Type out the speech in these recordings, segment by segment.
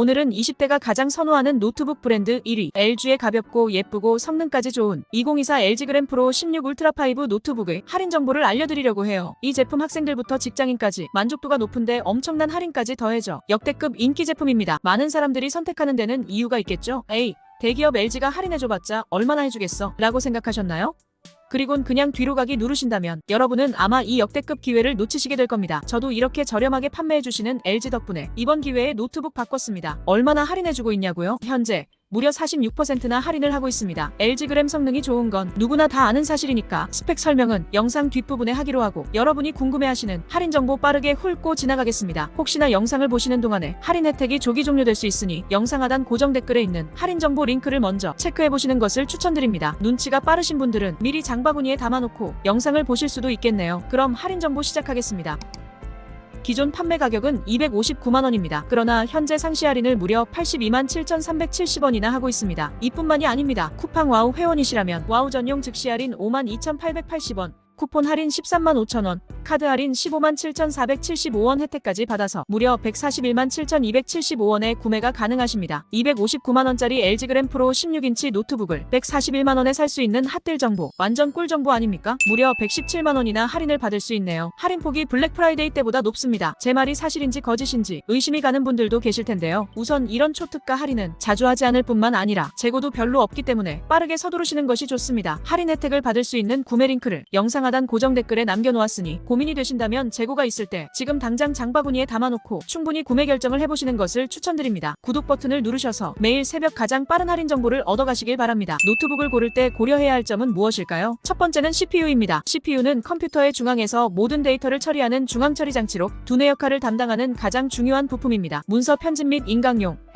오늘은 20대가 가장 선호하는 노트북 브랜드 1위 LG의 가볍고 예쁘고 성능까지 좋은 2024 LG 그램 프로 16 울트라 5 노트북의 할인 정보를 알려드리려고 해요. 이 제품 학생들부터 직장인까지 만족도가 높은데 엄청난 할인까지 더해져 역대급 인기 제품입니다. 많은 사람들이 선택하는 데는 이유가 있겠죠? A. 대기업 LG가 할인해줘봤자 얼마나 해주겠어? 라고 생각하셨나요? 그리곤 그냥 뒤로 가기 누르신다면 여러분은 아마 이 역대급 기회를 놓치시게 될 겁니다. 저도 이렇게 저렴하게 판매해주시는 LG 덕분에 이번 기회에 노트북 바꿨습니다. 얼마나 할인해주고 있냐고요? 현재 무려 46%나 할인을 하고 있습니다. LG 그램 성능이 좋은 건 누구나 다 아는 사실이니까 스펙 설명은 영상 뒷부분에 하기로 하고 여러분이 궁금해하시는 할인 정보 빠르게 훑고 지나가겠습니다. 혹시나 영상을 보시는 동안에 할인 혜택이 조기 종료될 수 있으니 영상 하단 고정 댓글에 있는 할인 정보 링크를 먼저 체크해 보시는 것을 추천드립니다. 눈치가 빠르신 분들은 미리 장바구니에 담아놓고 영상을 보실 수도 있겠네요. 그럼 할인 정보 시작하겠습니다. 기존 판매 가격은 259만 원입니다. 그러나 현재 상시 할인을 무려 82만 7,370원이나 하고 있습니다. 이뿐만이 아닙니다. 쿠팡 와우 회원이시라면 와우 전용 즉시 할인 5만 2,880원, 쿠폰 할인 13만 5천 원, 카드 할인 15만 7,475원 혜택까지 받아서 무려 141만 7,275원에 구매가 가능하십니다. 259만 원짜리 LG 그램 프로 16인치 노트북을 141만 원에 살 수 있는 핫딜 정보, 완전 꿀 정보 아닙니까? 무려 117만 원이나 할인을 받을 수 있네요. 할인 폭이 블랙 프라이데이 때보다 높습니다. 제 말이 사실인지 거짓인지 의심이 가는 분들도 계실 텐데요. 우선 이런 초특가 할인은 자주 하지 않을 뿐만 아니라 재고도 별로 없기 때문에 빠르게 서두르시는 것이 좋습니다. 할인 혜택을 받을 수 있는 구매 링크를 영상 하단 고정 댓글에 남겨놓았으니 고민 이 되신다면 재고가 있을 때 지금 당장 장바구니에 담아놓고 충분히 구매 결정을 해보시는 것을 추천드립니다. 구독 버튼을 누르셔서 매일 새벽 가장 빠른 할인 정보를 얻어가시길 바랍니다. 노트북을 고를 때 고려해야 할 점은 무엇일까요? 첫 번째는 CPU입니다. CPU는 컴퓨터의 중앙에서 모든 데이터를 처리하는 중앙 처리 장치로 두뇌 역할을 담당하는 가장 중요한 부품입니다. 문서 편집 및 인강용,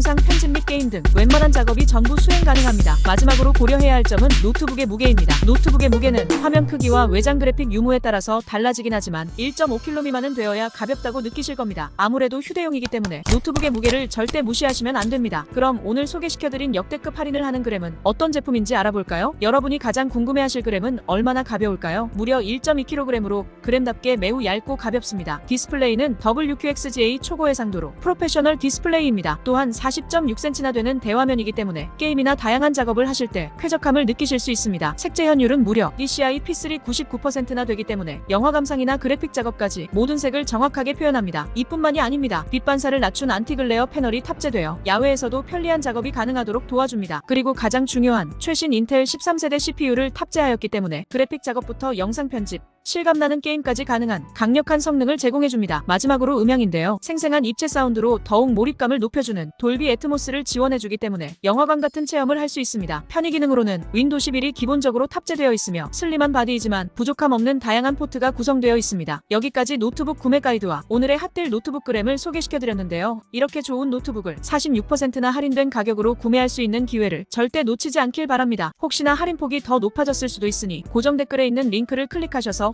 상 편집 및 게임 등 웬만한 작업이 전부 수행 가능합니다. 마지막으로 고려해야 할 점은 노트북의 무게입니다. 노트북의 무게는 화면 크기와 외장 그래픽 유무에 따라서 달라지긴 하지만 1.5kg 미만은 되어야 가볍다고 느끼실 겁니다. 아무래도 휴대용이기 때문에 노트북의 무게를 절대 무시하시면 안 됩니다. 그럼 오늘 소개시켜드린 역대급 할인을 하는 그램은 어떤 제품인지 알아볼까요? 여러분이 가장 궁금해하실 그램은 얼마나 가벼울까요? 무려 1.2kg으로 그램답게 매우 얇고 가볍습니다. 디스플레이는 WQXGA 초고 해상도로 프로페셔널 디스플레이입니다. 또한 40.6cm나 되는 대화면이기 때문에 게임이나 다양한 작업을 하실 때 쾌적함을 느끼실 수 있습니다. 색재 현율은 무려 DCI P3 99%나 되기 때문에 영화 감상이나 그래픽 작업까지 모든 색을 정확하게 표현합니다. 이뿐만이 아닙니다. 빛 반사를 낮춘 안티글레어 패널이 탑재되어 야외에서도 편리한 작업이 가능하도록 도와줍니다. 그리고 가장 중요한 최신 인텔 13세대 CPU를 탑재하였기 때문에 그래픽 작업부터 영상 편집, 실감나는 게임까지 가능한 강력한 성능을 제공해줍니다. 마지막으로 음향인데요. 생생한 입체 사운드로 더욱 몰입감을 높여주는 돌비 애트모스를 지원해주기 때문에 영화관 같은 체험을 할 수 있습니다. 편의 기능으로는 윈도 11이 기본적으로 탑재되어 있으며 슬림한 바디이지만 부족함 없는 다양한 포트가 구성되어 있습니다. 여기까지 노트북 구매 가이드와 오늘의 핫딜 노트북 그램을 소개시켜드렸는데요. 이렇게 좋은 노트북을 46%나 할인된 가격으로 구매할 수 있는 기회를 절대 놓치지 않길 바랍니다. 혹시나 할인폭이 더 높아졌을 수도 있으니 고정 댓글에 있는 링크를 클릭하셔서